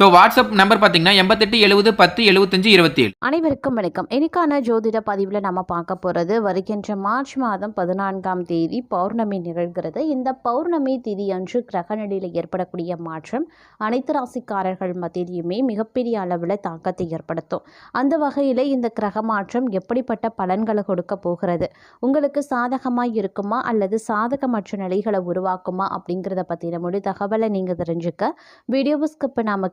So WhatsApp number பார்த்தீங்கன்னா எண்பத்தெட்டு எழுபது பத்து எழுபத்தஞ்சு இருபத்தி ஏழு அனைவருக்கும் வணக்கம். இன்னைக்கான ஜோதிட பதிவில் நம்ம பார்க்க போகிறது வருகின்ற மார்ச் மாதம் பதினான்காம் தேதி பௌர்ணமி நிகழ்கிறது. இந்த பௌர்ணமி திதி அன்று கிரகநிலையில் ஏற்படக்கூடிய மாற்றம் அனைத்து ராசிக்காரர்கள் மத்தியிலுமே மிகப்பெரிய அளவில் தாக்கத்தை ஏற்படுத்தும். அந்த வகையில் இந்த கிரக மாற்றம் எப்படிப்பட்ட பலன்களை கொடுக்க போகிறது? உங்களுக்கு சாதகமாக இருக்குமா? அல்லது சாதகமற்ற நிலைகளை உருவாக்குமா? அப்படிங்கிறத பற்றின முழு தகவலை நீங்கள் தெரிஞ்சுக்க. வீடியோ ஸ்கிப் நாம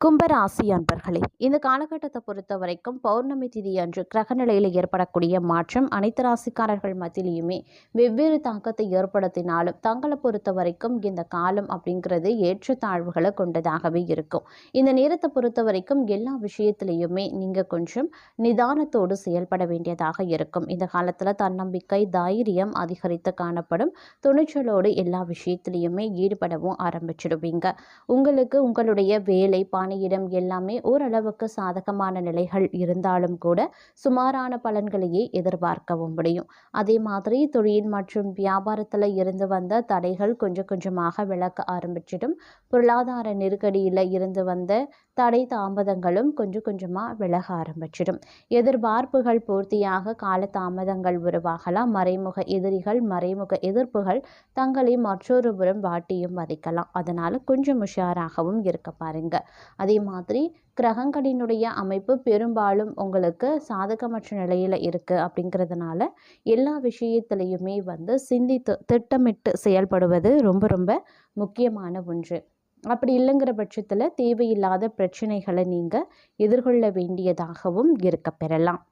கும்பராசி அன்பர்களே இந்த காலகட்டத்தை பொறுத்த வரைக்கும் பௌர்ணமி திதி அன்று கிரகநிலையில் ஏற்படக்கூடிய மாற்றம் அனைத்து ராசிக்காரர்கள் மத்தியிலையுமே வெவ்வேறு தாக்கத்தை ஏற்படுத்தினாலும் தங்களை பொறுத்த வரைக்கும் இந்த காலம் அப்படிங்கிறது ஏற்றத்தாழ்வுகளை கொண்டதாகவே இருக்கும். இந்த நேரத்தை பொறுத்த வரைக்கும் எல்லா விஷயத்திலையுமே நீங்கள் கொஞ்சம் நிதானத்தோடு செயல்பட வேண்டியதாக இருக்கும். இந்த காலத்தில் தன்னம்பிக்கை தைரியம் அதிகரித்து காணப்படும். துணிச்சலோடு எல்லா விஷயத்திலையுமே ஈடுபடவும் ஆரம்பிச்சிடுவீங்க. உங்களுக்கு உங்களுடைய வேலை பணியிடம் எல்லாமே ஓரளவுக்கு சாதகமான நிலைகள் இருந்தாலும் கூட சுமாரான பலன்களையே எதிர்பார்க்கவும் முடியும். அதே மாதிரி தொழில் மற்றும் வியாபாரத்தில் இருந்து வந்த தடைகள் கொஞ்சம் கொஞ்சமாக விளக்க ஆரம்பிச்சிடும். பொருளாதார நெருக்கடியில் இருந்து வந்த தடை தாமதங்களும் கொஞ்சம் கொஞ்சமாக விலக ஆரம்பிச்சிடும். எதிர்பார்ப்புகள் பூர்த்தியாக கால தாமதங்கள் உருவாகலாம். மறைமுக எதிரிகள் மறைமுக எதிர்ப்புகள் தங்களை மற்றொரு புறம் வாட்டியும் வதைக்கலாம். அதனால் கொஞ்சம் உஷாராகவும் இருக்க பாருங்க. அதே மாதிரி கிரகங்களினுடைய அமைப்பு பெரும்பாலும் உங்களுக்கு சாதகமற்ற நிலையில் இருக்குது அப்படிங்கிறதுனால எல்லா விஷயத்திலையுமே வந்து சிந்தித்து திட்டமிட்டு செயல்படுவது ரொம்ப ரொம்ப முக்கியமான ஒன்று. அப்படி இல்லைங்கிற பட்சத்தில் தேவையில்லாத பிரச்சனைகளை நீங்கள் எதிர்கொள்ள வேண்டியதாகவும் இருக்க பெறலாம்.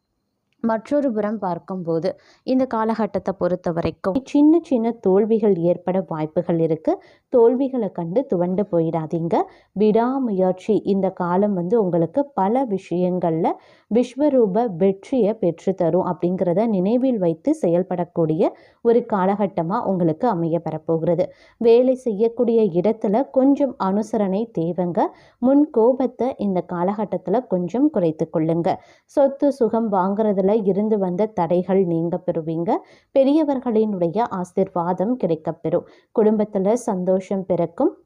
மற்றொரு புறம் பார்க்கும்போது இந்த காலகட்டத்தை பொறுத்த வரைக்கும் சின்ன சின்ன தோல்விகள் ஏற்பட வாய்ப்புகள் இருக்குது தோல்விகளை கண்டு துவண்டு போயிடாதீங்க. விடாமுயற்சி இந்த காலம் வந்து உங்களுக்கு பல விஷயங்களில் விஸ்வரூப வெற்றியை பெற்றுத்தரும் அப்படிங்கிறத நினைவில் வைத்து செயல்படக்கூடிய ஒரு காலகட்டமாக உங்களுக்கு அமைய பெறப்போகிறது. வேலை செய்யக்கூடிய இடத்துல கொஞ்சம் அனுசரணை தேவைங்க. முன் கோபத்தை இந்த காலகட்டத்தில் கொஞ்சம் குறைத்து கொள்ளுங்க. சொத்து சுகம் வாங்குறதுல இருந்து வந்த தடைகள் நீங்க பெறுவீங்க. பெரியவர்களினுடைய ஆசிர்வாதம் கிடைக்கப்பெறும். குடும்பத்தில் சந்தோஷம் பிறக்கும்.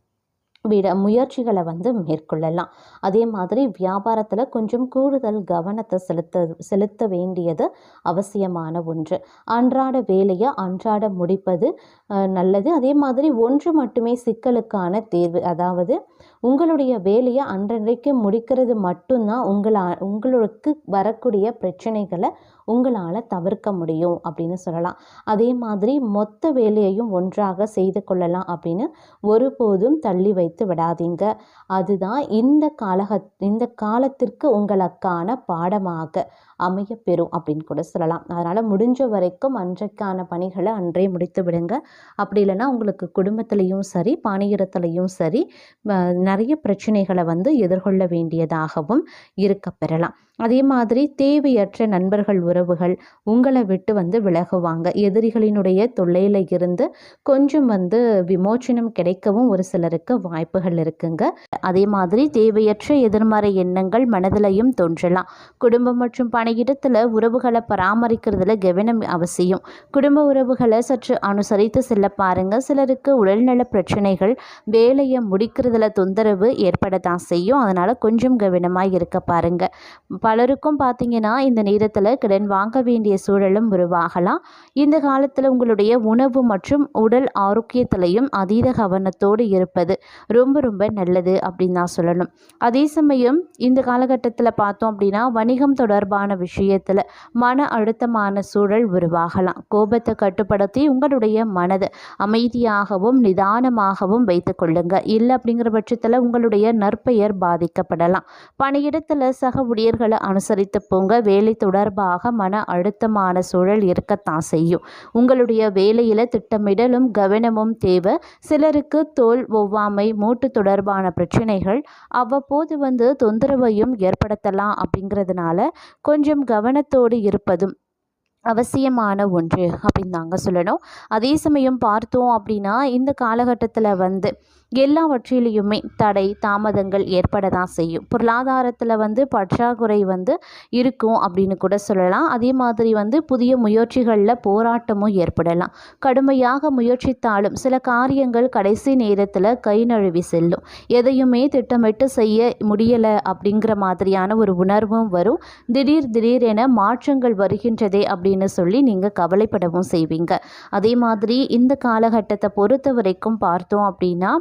விட முயற்சிகளை வந்து மேற்கொள்ளலாம். அதே மாதிரி வியாபாரத்தில் கொஞ்சம் கூடுதல் கவனத்தை செலுத்த செலுத்த வேண்டியது அவசியமான ஒன்று. அன்றாட வேலையை அன்றாட முடிப்பது நல்லது. அதே மாதிரி ஒன்று மட்டுமே சிக்கலுக்கான தேர்வு. அதாவது உங்களுடைய வேலையை அன்றன்றைக்கு முடிக்கிறது மட்டும்தான் உங்களா உங்களுக்கு வரக்கூடிய பிரச்சனைகளை உங்களால் தவிர்க்க முடியும் அப்படின்னு சொல்லலாம். அதே மாதிரி மொத்த வேலையையும் ஒன்றாக செய்து கொள்ளலாம் அப்படின்னு ஒருபோதும் தள்ளி வைத்து நினைத்து விடாதீங்க. அதுதான் இந்த காலக இந்த காலத்திற்கு உங்களுக்கான பாடமாக அமையப்பெறும் அப்படின்னு கூட சொல்லலாம். அதனால் முடிஞ்ச வரைக்கும் அன்றைக்கான பணிகளை அன்றே முடித்து விடுங்க. அப்படி இல்லைன்னா உங்களுக்கு குடும்பத்திலையும் சரி பாணியிடத்துலையும் சரி நிறைய பிரச்சனைகளை வந்து எதிர்கொள்ள வேண்டியதாகவும் இருக்க பெறலாம். அதே மாதிரி தேவையற்ற நண்பர்கள் உறவுகள் உங்களை விட்டு வந்து விலகுவாங்க. எதிரிகளினுடைய தொல்லையில் இருந்து கொஞ்சம் வந்து விமோச்சனம் கிடைக்கவும் ஒரு சிலருக்கு வாய் வாய்ப்புகள் இருக்குங்க. அதே மாதிரி தேவையற்ற எதிர்மறை எண்ணங்கள் மனதிலையும் தோன்றலாம். குடும்பம் மற்றும் பணியிடத்தில் உறவுகளை பராமரிக்கிறதுல கவனம் அவசியம். குடும்ப உறவுகளை சற்று அனுசரித்து செல்ல பாருங்க. சிலருக்கு உடல்நல பிரச்சனைகள் வேலையை முடிக்கிறதுல தொந்தரவு ஏற்பட தான் செய்யும். அதனால் கொஞ்சம் கவனமாக இருக்க பாருங்க. பலருக்கும் பார்த்தீங்கன்னா இந்த நேரத்தில் கடன் வாங்க வேண்டிய சூழலும் உருவாகலாம். இந்த காலத்தில் உங்களுடைய உணவு மற்றும் உடல் ஆரோக்கியத்திலையும் அதீத கவனத்தோடு இருப்பது ரொம்ப ரொம்ப நல்லது அப்படின்னு தான் சொல்லணும். அதே சமயம் இந்த காலகட்டத்தில் பார்த்தோம் அப்படின்னா வணிகம் தொடர்பான விஷயத்தில் மன அழுத்தமான சூழல் உருவாகலாம். கோபத்தை கட்டுப்படுத்தி உங்களுடைய மனதை அமைதியாகவும் நிதானமாகவும் வைத்து கொள்ளுங்க. இல்லை அப்படிங்கிற பட்சத்தில் உங்களுடைய நற்பெயர் பாதிக்கப்படலாம். பணியிடத்தில் சக ஊழியர்களை அனுசரித்து போங்க. வேலை தொடர்பாக மன அழுத்தமான சூழல் இருக்கத்தான் செய்யும். உங்களுடைய வேலையில் திட்டமிடலும் கவனமும் தேவை. சிலருக்கு தோல் ஒவ்வாமை மூட்டு தொடர்பான பிரச்சனைகள் அவ்வப்போது வந்து தொந்தரவையும் ஏற்படுத்தலாம் அப்படிங்கிறதுனால கொஞ்சம் கவனத்தோடு இருப்பதும் அவசியமான ஒன்று அப்படின்னு தாங்க சொல்லணும். அதே சமயம் பார்த்தோம் அப்படின்னா இந்த காலகட்டத்தில் வந்து எல்லாவற்றிலையுமே தடை தாமதங்கள் ஏற்பட தான் செய்யும். பொருளாதாரத்தில் வந்து பற்றாக்குறை வந்து இருக்கும் அப்படின்னு கூட சொல்லலாம். அதே மாதிரி வந்து புதிய முயற்சிகளில் போராட்டமும் ஏற்படலாம். கடுமையாக முயற்சித்தாலும் சில காரியங்கள் கடைசி நேரத்தில் கை நழுவி செல்லும். எதையுமே திட்டமிட்டு செய்ய முடியலை அப்படிங்கிற மாதிரியான ஒரு உணர்வும் வரும். திடீர் திடீரென மாற்றங்கள் வருகின்றதே அப்படின்னு சொல்லி நீங்கள் கவலைப்படவும் செய்வீங்க. அதே மாதிரி இந்த காலகட்டத்தை பொறுத்த வரைக்கும் பார்த்தோம் அப்படின்னா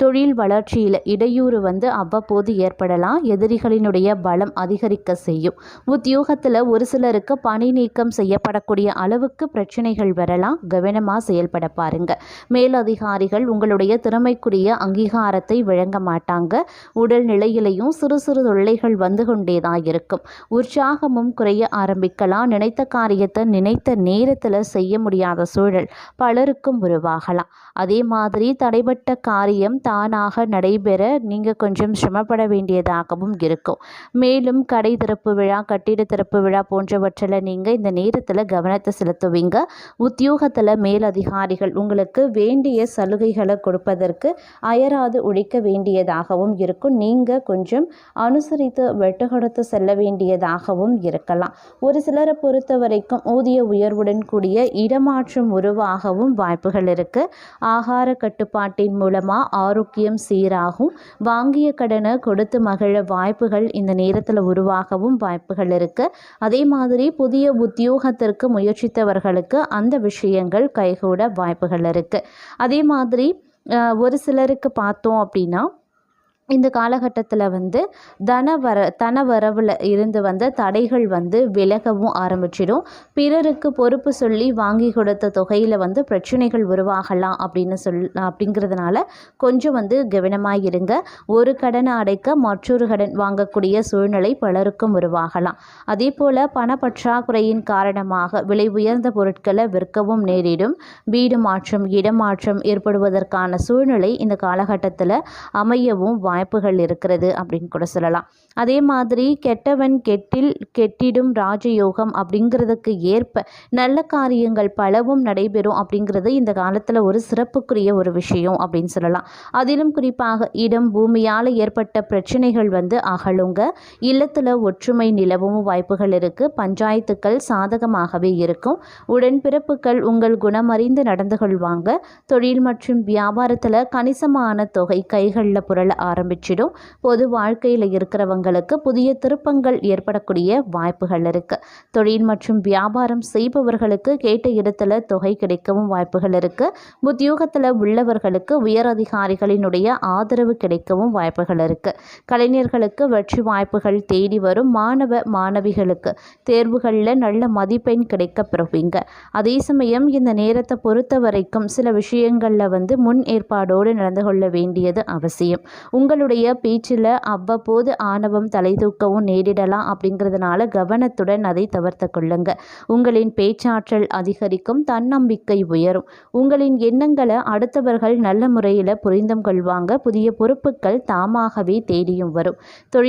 தொழில் வளர்ச்சியில் இடையூறு வந்து அவ்வப்போது ஏற்படலாம். எதிரிகளினுடைய பலம் அதிகரிக்க செய்யும். உத்தியோகத்தில் ஒரு சிலருக்கு பணி நீக்கம் செய்யப்படக்கூடிய அளவுக்கு பிரச்சனைகள் வரலாம். கவனமாக செயல்பட பாருங்க. மேலதிகாரிகள் உங்களுடைய திறமைக்குரிய அங்கீகாரத்தை வழங்க மாட்டாங்க. உடல் நிலையிலையும் சிறு சிறு தொல்லைகள் வந்து கொண்டே தான் இருக்கும். உற்சாகமும் குறைய ஆரம்பிக்கலாம். நினைத்த காரியத்தை நினைத்த நேரத்தில் செய்ய முடியாத சூழல் பலருக்கும் உருவாகலாம். அதே மாதிரி தடைபட்ட காரியம் தானாக நடைபெற நீங்கள் கொஞ்சம் சிரமப்பட வேண்டியதாகவும் இருக்கும். மேலும் கடை திறப்பு விழா கட்டிட திறப்பு விழா போன்றவற்றில் நீங்கள் இந்த நேரத்தில் கவனத்தை செலுத்துவீங்க. உத்தியோகத்தில் மேலதிகாரிகள் உங்களுக்கு வேண்டிய சலுகைகளை கொடுப்பதற்கு அயராது உழைக்க வேண்டியதாகவும் இருக்கும். நீங்கள் கொஞ்சம் அனுசரித்து வெட்டு கொடுத்து செல்ல வேண்டியதாகவும் இருக்கலாம். ஒரு சிலரை பொறுத்த வரைக்கும் ஊதிய உயர்வுடன் கூடிய இடமாற்றம் உருவாகவும் வாய்ப்புகள் இருக்குது ஆகார கட்டுப்பாட்டின் மூலமாக ஆரோக்கியம் சீராகும். வாங்கிய கடனை கொடுத்து மகிழ வாய்ப்புகள் இந்த நேரத்தில் உருவாகவும் வாய்ப்புகள் இருக்குது அதே மாதிரி புதிய உத்தியோகத்திற்கு முயற்சித்தவர்களுக்கு அந்த விஷயங்கள் கைகூட வாய்ப்புகள் இருக்குது அதே மாதிரி ஒரு சிலருக்கு பார்த்தோம் அப்படின்னா இந்த காலகட்டத்தில் வந்து தன வர தன வரவில் இருந்து வந்த தடைகள் வந்து விலகவும் ஆரம்பிச்சிடும். பிறருக்கு பொறுப்பு சொல்லி வாங்கி கொடுத்த தொகையில் வந்து பிரச்சனைகள் உருவாகலாம் அப்படின்னு சொல் அப்படிங்கிறதுனால கொஞ்சம் வந்து கவனமாக இருங்க ஒரு கடனை அடைக்க மற்றொரு கடன் வாங்கக்கூடிய சூழ்நிலை பலருக்கும் உருவாகலாம். அதே போல் பணப்பற்றாக்குறையின் காரணமாக விலை உயர்ந்த பொருட்களை விற்கவும் நேரிடும். வீடு மாற்றம் இடமாற்றம் ஏற்படுவதற்கான சூழ்நிலை இந்த காலகட்டத்தில் அமையவும் வாய்ப்புகள் இருக்கிறது அப்படின்னு கூட சொல்லலாம். அதே மாதிரி கெட்டவன் கெட்டில் கெட்டிடும் ராஜயோகம் அப்படிங்கிறதுக்கு ஏற்ப நல்ல காரியங்கள் பலவும் நடைபெறும் அப்படிங்கிறது இந்த காலத்தில் ஒரு சிறப்புக்குரிய ஒரு விஷயம் அப்படின்னு சொல்லலாம். அதிலும் குறிப்பாக இடம் பூமியால் ஏற்பட்ட பிரச்சனைகள் வந்து அகலுங்க. இல்லத்தில் ஒற்றுமை நிலவும் வாய்ப்புகள் இருக்குது பஞ்சாயத்துக்கள் சாதகமாகவே இருக்கும். உடன்பிறப்புகள் உங்கள் குணமறிந்து நடந்து கொள்வாங்க. தொழில் மற்றும் வியாபாரத்தில் கணிசமான தொகை கைகளில் புரள ஆரம்பிக்கும். ஆரம்பிச்சிடும். பொது வாழ்க்கையில் இருக்கிறவங்களுக்கு புதிய திருப்பங்கள் ஏற்படக்கூடிய வாய்ப்புகள் இருக்குது தொழில் மற்றும் வியாபாரம் செய்பவர்களுக்கு கேட்ட இடத்துல தொகை கிடைக்கவும் வாய்ப்புகள் இருக்குது உத்தியோகத்தில் உள்ளவர்களுக்கு உயர் அதிகாரிகளினுடைய ஆதரவு கிடைக்கவும் வாய்ப்புகள் இருக்குது கலைஞர்களுக்கு வெற்றி வாய்ப்புகள் தேடி வரும் மாணவ மாணவிகளுக்கு தேர்வுகளில் நல்ல மதிப்பெண் கிடைக்க பெறுவீங்க அதே சமயம் இந்த நேரத்தை பொறுத்த வரைக்கும் சில விஷயங்களில் வந்து முன் ஏற்பாடோடு நடந்து கொள்ள வேண்டியது அவசியம். உங்கள் உங்களுடைய பேச்சில் அவ்வப்போது ஆணவம் தலை தூக்கவும் நேரிடலாம் அப்படிங்கிறதுனால கவனத்துடன் அதை தவிர்த்து கொள்ளுங்க. உங்களின் பேச்சாற்றல் அதிகரிக்கும் தன்னம்பிக்கை உயரும். உங்களின் எண்ணங்களை அடுத்தவர்கள் நல்ல முறையில் புரிந்தும் கொள்வாங்க. புதிய பொறுப்புகள் தாமாகவே தேடியும் வரும். தொழில்